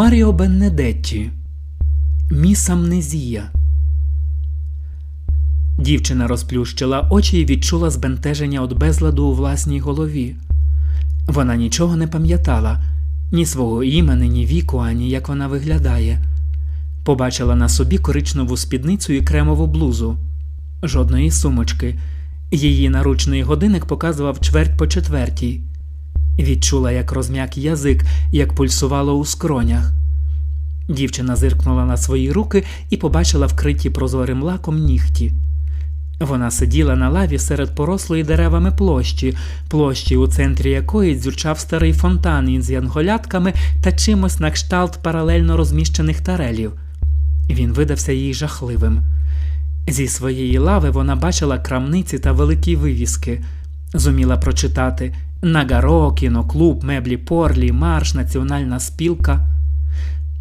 Маріо Беннедетті Міс Амнезія. Дівчина розплющила очі і відчула збентеження від безладу у власній голові. Вона нічого не пам'ятала ні свого імені, ні віку, ані як вона виглядає. Побачила на собі коричневу спідницю і кремову блузу, жодної сумочки. Її наручний годинник показував чверть по четвертій. Відчула, як розм'як язик, як пульсувало у скронях. Дівчина зиркнула на свої руки і побачила вкриті прозорим лаком нігті. Вона сиділа на лаві серед порослої деревами площі, площі, у центрі якої дзюрчав старий фонтан із янголятками та чимось на кшталт паралельно розміщених тарелів. Він видався їй жахливим. Зі своєї лави вона бачила крамниці та великі вивіски, зуміла прочитати Нагаро, кіноклуб, меблі Порлі, Марш, Національна спілка.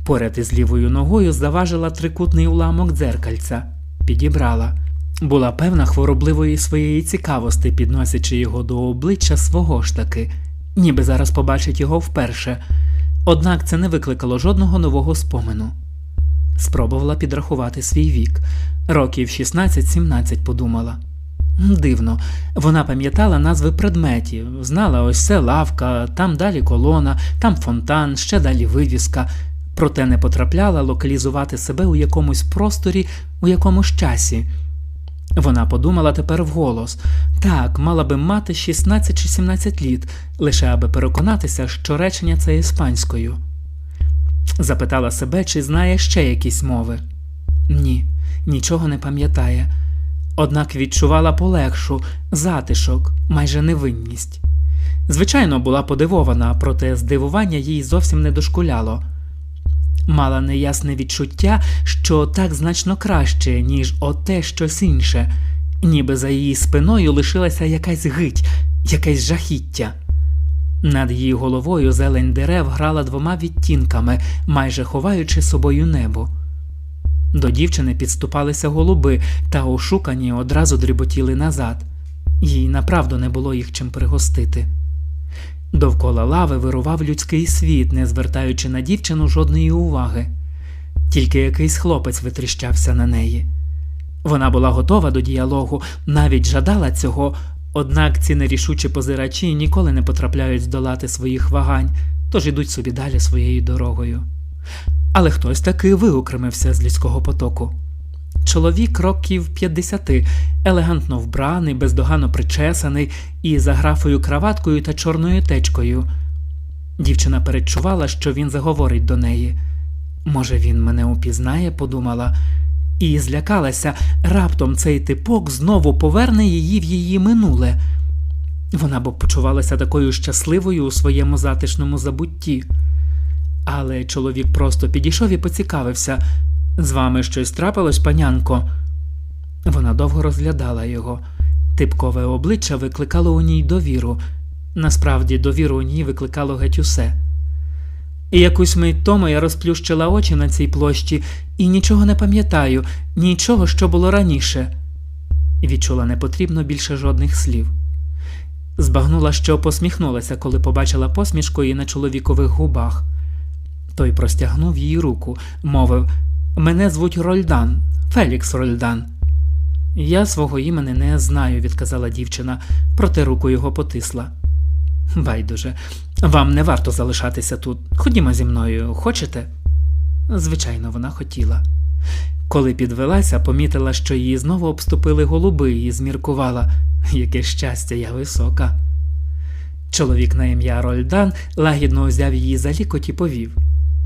Поряд із лівою ногою заважила трикутний уламок дзеркальця, підібрала. Була певна хворобливої своєї цікавості, підносячи його до обличчя свого ж таки, ніби зараз побачить його вперше. Однак це не викликало жодного нового спомену. Спробувала підрахувати свій вік. Років 16-17 подумала. Дивно, вона пам'ятала назви предметів, знала ось це лавка, там далі колона, там фонтан, ще далі вивіска, проте не потрапляла локалізувати себе у якомусь просторі, у якомусь часі. Вона подумала тепер вголос так, мала би мати 16 чи 17 літ, лише аби переконатися, що речення це іспанською. Запитала себе, чи знає ще якісь мови. Ні, нічого не пам'ятає. Однак відчувала полегшу, затишок, майже невинність. Звичайно, була подивована, проте здивування їй зовсім не дошкуляло. Мала неясне відчуття, що так значно краще, ніж оте щось інше, ніби за її спиною лишилася якась гить, якесь жахіття. Над її головою зелень дерев грала двома відтінками, майже ховаючи собою небо. До дівчини підступалися голуби, та ошукані одразу дріботіли назад. Їй направду не було їх чим пригостити. Довкола лави вирував людський світ, не звертаючи на дівчину жодної уваги. Тільки якийсь хлопець витріщався на неї. Вона була готова до діалогу, навіть жадала цього, однак ці нерішучі позирачі ніколи не потрапляють здолати своїх вагань, тож ідуть собі далі своєю дорогою. Але хтось таки виокремився з людського потоку. Чоловік років 50, елегантно вбраний, бездоганно причесаний і за графою краваткою та чорною течкою. Дівчина передчувала, що він заговорить до неї. Може, він мене упізнає, подумала, і злякалася, раптом цей типок знову поверне її в її минуле. Вона б почувалася такою щасливою у своєму затишному забутті. Але чоловік просто підійшов і поцікавився з вами щось трапилось, панянко? Вона довго розглядала його. Типкове обличчя викликало у ній довіру. Насправді, довіру у ній викликало геть усе. І якусь мить тому я розплющила очі на цій площі і нічого не пам'ятаю, нічого, що було раніше. Відчула не потрібно більше жодних слів. Збагнула, що посміхнулася, коли побачила посмішку її на чоловікових губах. Той простягнув їй руку, мовив Мене звуть Рольдан, Фелікс Рольдан. Я свого імені не знаю, відказала дівчина, проте руку його потисла. Байдуже, вам не варто залишатися тут. Ходімо зі мною, хочете? Звичайно, вона хотіла. Коли підвелася, помітила, що її знову обступили голуби і зміркувала, яке щастя, я висока. Чоловік на ім'я Рольдан лагідно узяв її за лікоть і повів.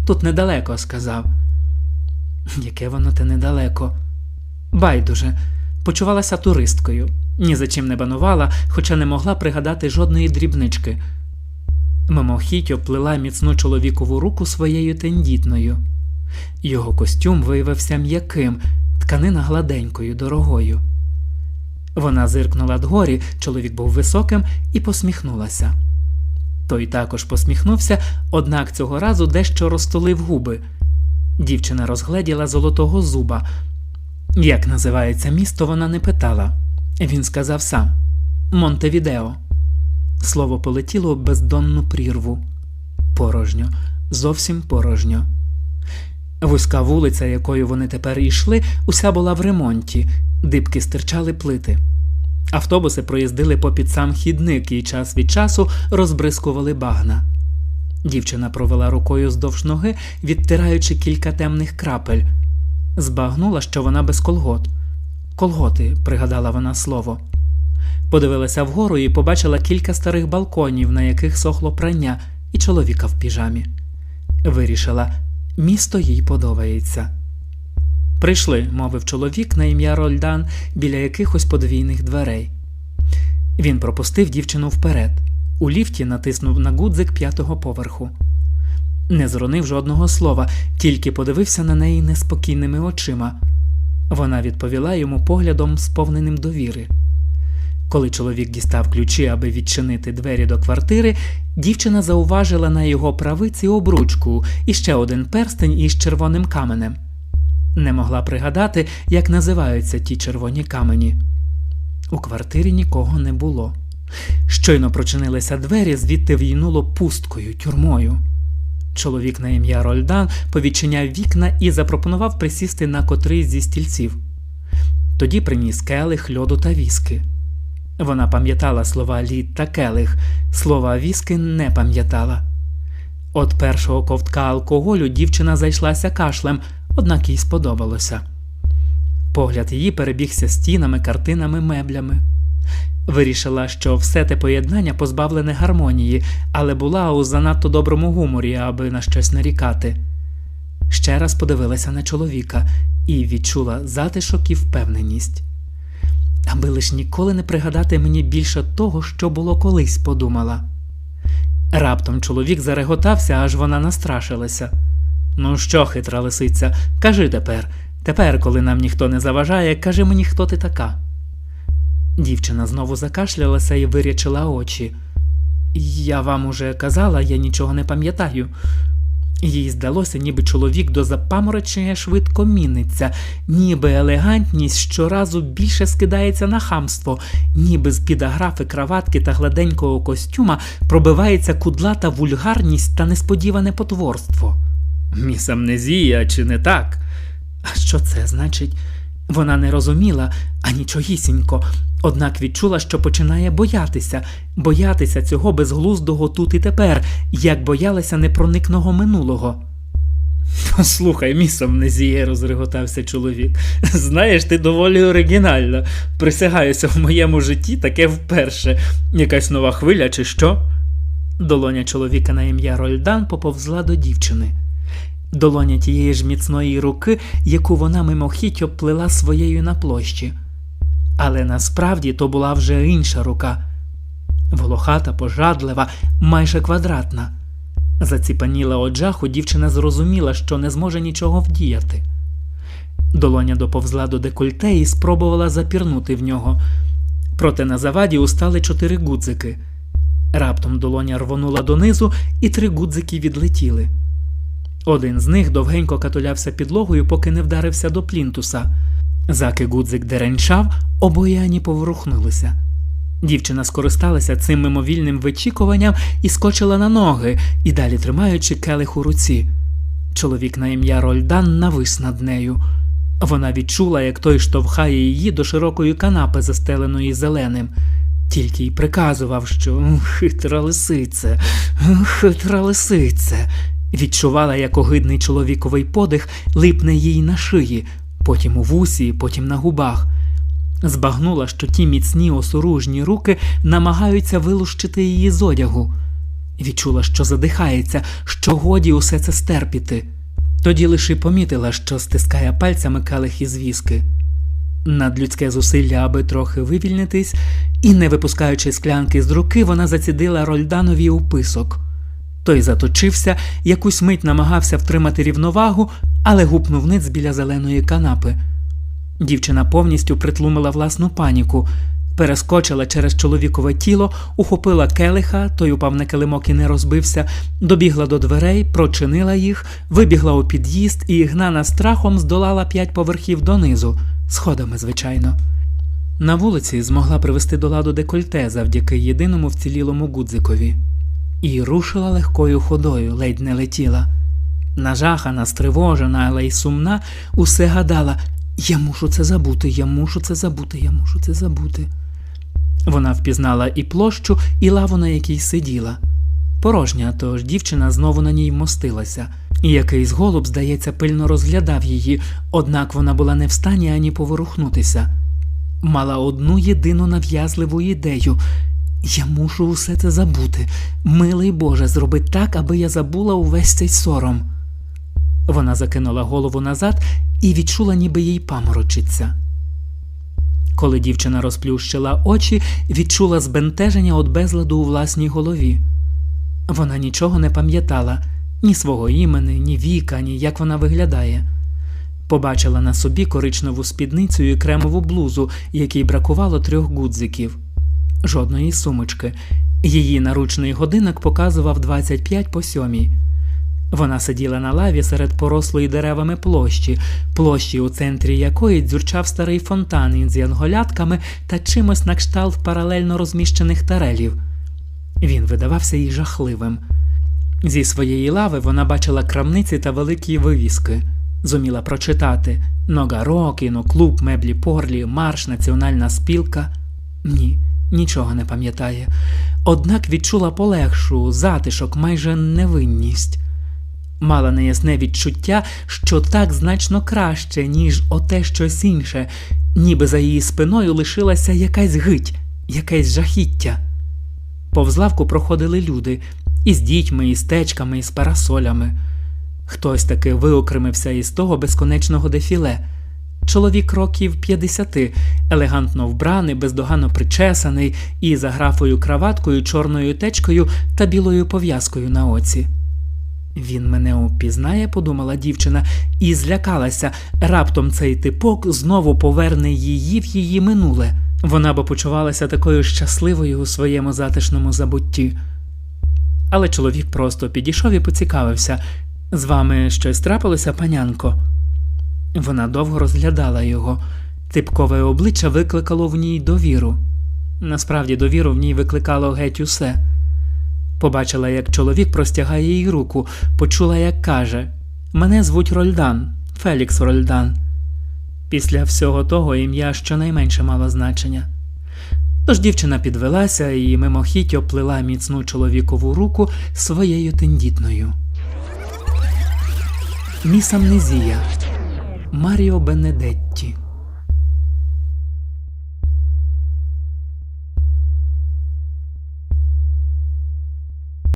Тут недалеко, сказав. Яке воно те недалеко. Байдуже, почувалася туристкою, ні за чим не банувала, хоча не могла пригадати жодної дрібнички. Мимохідь оплила міцну чоловікову руку своєю тендітною. Його костюм виявився м'яким, тканина гладенькою, дорогою. Вона зиркнула дгорі, чоловік був високим, і посміхнулася. Той також посміхнувся, однак цього разу дещо розтулив губи. Дівчина розгледіла золотого зуба. Як називається місто, вона не питала. Він сказав сам Монтевідео. Слово полетіло в бездонну прірву. Порожньо, зовсім порожньо. Вузька вулиця, якою вони тепер йшли, уся була в ремонті, дибки стирчали плити. Автобуси проїздили попід сам хідник і час від часу розбризкували багна. Дівчина провела рукою здовж ноги, відтираючи кілька темних крапель. Збагнула, що вона без колгот. Колготи, пригадала вона слово. Подивилася вгору і побачила кілька старих балконів, на яких сохло прання, і чоловіка в піжамі. Вирішила, місто їй подобається. Прийшли, мовив чоловік на ім'я Рольдан біля якихось подвійних дверей. Він пропустив дівчину вперед. У ліфті натиснув на гудзик п'ятого поверху. Не зронив жодного слова, тільки подивився на неї неспокійними очима. Вона відповіла йому поглядом, сповненим довіри. Коли чоловік дістав ключі, аби відчинити двері до квартири, дівчина зауважила на його правиці обручку і ще один перстень із червоним каменем. Не могла пригадати, як називаються ті червоні камені. У квартирі нікого не було. Щойно прочинилися двері, звідти війнуло пусткою, тюрмою. Чоловік на ім'я Рольдан повідчиняв вікна і запропонував присісти на котрий зі стільців. Тоді приніс келих, льоду та віски. Вона пам'ятала слова лід та келих, слова віски не пам'ятала. От першого ковтка алкоголю дівчина зайшлася кашлем, однак їй сподобалося. Погляд її перебігся стінами, картинами, меблями. Вирішила, що все те поєднання позбавлене гармонії, але була у занадто доброму гуморі, аби на щось нарікати. Ще раз подивилася на чоловіка і відчула затишок і впевненість. Аби лиш ніколи не пригадати мені більше того, що було колись, подумала. Раптом чоловік зареготався, аж вона настрашилася. Ну що, хитра лисиця, кажи тепер, тепер, коли нам ніхто не заважає, кажи мені, хто ти така. Дівчина знову закашлялася і вирячила очі. Я вам уже казала, я нічого не пам'ятаю. Їй здалося, ніби чоловік до запаморочення швидко міниться, ніби елегантність щоразу більше скидається на хамство, ніби з під аграфи краватки та гладенького костюма пробивається кудлата вульгарність та несподіване потворство. Міс амнезія, чи не так? А що це значить? Вона не розуміла анічогісінько, однак відчула, що починає боятися, боятися цього безглуздого тут і тепер, як боялася непроникного минулого. Слухай, міс амнезія, розреготався чоловік. Знаєш, ти доволі оригінальна. Присягаюся в моєму житті таке вперше. Якась нова хвиля, чи що? Долоня чоловіка на ім'я Рольдан поповзла до дівчини. Долоня тієї ж міцної руки, яку вона мимохідь обплила своєю на площі. Але насправді то була вже інша рука волохата, пожадлива, майже квадратна. Заціпаніла од жаху, дівчина зрозуміла, що не зможе нічого вдіяти. Долоня доповзла до декольте і спробувала запірнути в нього. Проте на заваді устали чотири гудзики. Раптом долоня рвонула донизу, і три гудзики відлетіли. Один з них довгенько катулявся підлогою, поки не вдарився до плінтуса. Заки гудзик деренчав, обоє ані поворухнулися. Дівчина скористалася цим мимовільним вичікуванням і скочила на ноги, і далі тримаючи келих у руці. Чоловік на ім'я Рольдан навис над нею. Вона відчула, як той штовхає її до широкої канапи, застеленої зеленим. Тільки й приказував, що хитра лисице, хитра лисице. Відчувала, як огидний чоловіковий подих липне їй на шиї, потім у вусі, потім на губах. Збагнула, що ті міцні осоружні руки намагаються вилущити її з одягу. Відчула, що задихається, що годі усе це стерпіти. Тоді лише помітила, що стискає пальцями келих із віски. Надлюдське зусилля, аби трохи вивільнитись, і, не випускаючи склянки з руки, вона зацідила Рольданові у писок. Той заточився, якусь мить намагався втримати рівновагу, але гупнув ниць біля зеленої канапи. Дівчина повністю притлумила власну паніку, перескочила через чоловікове тіло, ухопила келиха, той упав на килимок і не розбився, добігла до дверей, прочинила їх, вибігла у під'їзд і, гнана страхом, здолала п'ять поверхів донизу, сходами, звичайно. На вулиці змогла привести до ладу декольте завдяки єдиному вцілілому гудзикові. І рушила легкою ходою, ледь не летіла. Нажахана, стривожена, але й сумна, усе гадала Я мушу це забути, я мушу це забути, я мушу це забути. Вона впізнала і площу, і лаву, на якій сиділа. Порожня, тож дівчина знову на ній вмостилася, і якийсь голуб, здається, пильно розглядав її, однак вона була не в стані ані поворухнутися. Мала одну єдину нав'язливу ідею я мушу усе це забути. Милий Боже, зроби так, аби я забула увесь цей сором. Вона закинула голову назад і відчула, ніби їй паморочиться. Коли дівчина розплющила очі, відчула збентеження від безладу у власній голові. Вона нічого не пам'ятала ні свого імени, ні віка, ні як вона виглядає. Побачила на собі коричневу спідницю і кремову блузу, якій бракувало трьох гудзиків. Жодної сумочки. Її наручний годинник показував 25 по сьомій. Вона сиділа на лаві серед порослої деревами площі, площі, у центрі якої дзюрчав старий фонтан із янголятками та чимось на кшталт паралельно розміщених тарелів. Він видавався їй жахливим. Зі своєї лави вона бачила крамниці та великі вивіски. Зуміла прочитати Нога кіноклуб, меблі Порлі, марш, національна спілка. Ні, нічого не пам'ятає. Однак відчула полегшу, затишок, майже невинність. Мала неясне відчуття, що так значно краще, ніж оте щось інше, ніби за її спиною лишилася якась гить, якесь жахіття. Повз лавку проходили люди із дітьми, із течками, із парасолями. Хтось таки виокремився із того безконечного дефіле. Чоловік років 50, елегантно вбраний, бездоганно причесаний і за графою краваткою, чорною течкою та білою пов'язкою на оці. Він мене упізнає, подумала дівчина, і злякалася. Раптом цей типок знову поверне її в її минуле. Вона б почувалася такою щасливою у своєму затишному забутті. Але чоловік просто підійшов і поцікавився з вами щось трапилося, панянко? Вона довго розглядала його. Типкове обличчя викликало в ній довіру. Насправді, довіру в ній викликало геть усе. Побачила, як чоловік простягає їй руку, почула, як каже Мене звуть Рольдан, Фелікс Рольдан. Після всього того ім'я щонайменше мало значення. Тож дівчина підвелася і мимохідь оплила міцну чоловікову руку своєю тендітною. Міс Амнезія Маріо Бенедетті